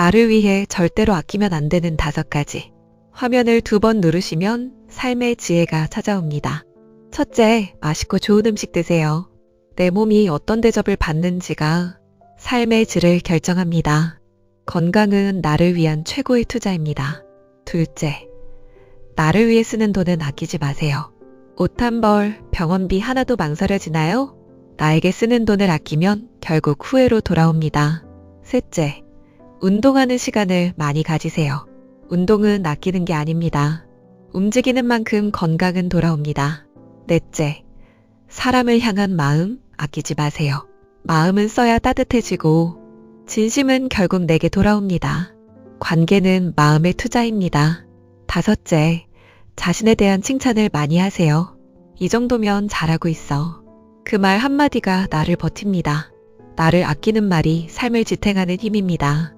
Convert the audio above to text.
나를 위해 절대로 아끼면 안 되는 다섯 가지. 화면을 두 번 누르시면 삶의 지혜가 찾아옵니다. 첫째, 맛있고 좋은 음식 드세요. 내 몸이 어떤 대접을 받는지가 삶의 질을 결정합니다. 건강은 나를 위한 최고의 투자입니다. 둘째, 나를 위해 쓰는 돈은 아끼지 마세요. 옷 한 벌, 병원비 하나도 망설여지나요? 나에게 쓰는 돈을 아끼면 결국 후회로 돌아옵니다. 셋째, 운동하는 시간을 많이 가지세요. 운동은 아끼는 게 아닙니다. 움직이는 만큼 건강은 돌아옵니다. 넷째, 사람을 향한 마음 아끼지 마세요. 마음은 써야 따뜻해지고, 진심은 결국 내게 돌아옵니다. 관계는 마음의 투자입니다. 다섯째, 자신에 대한 칭찬을 많이 하세요. 이 정도면 잘하고 있어. 그 말 한마디가 나를 버팁니다. 나를 아끼는 말이 삶을 지탱하는 힘입니다.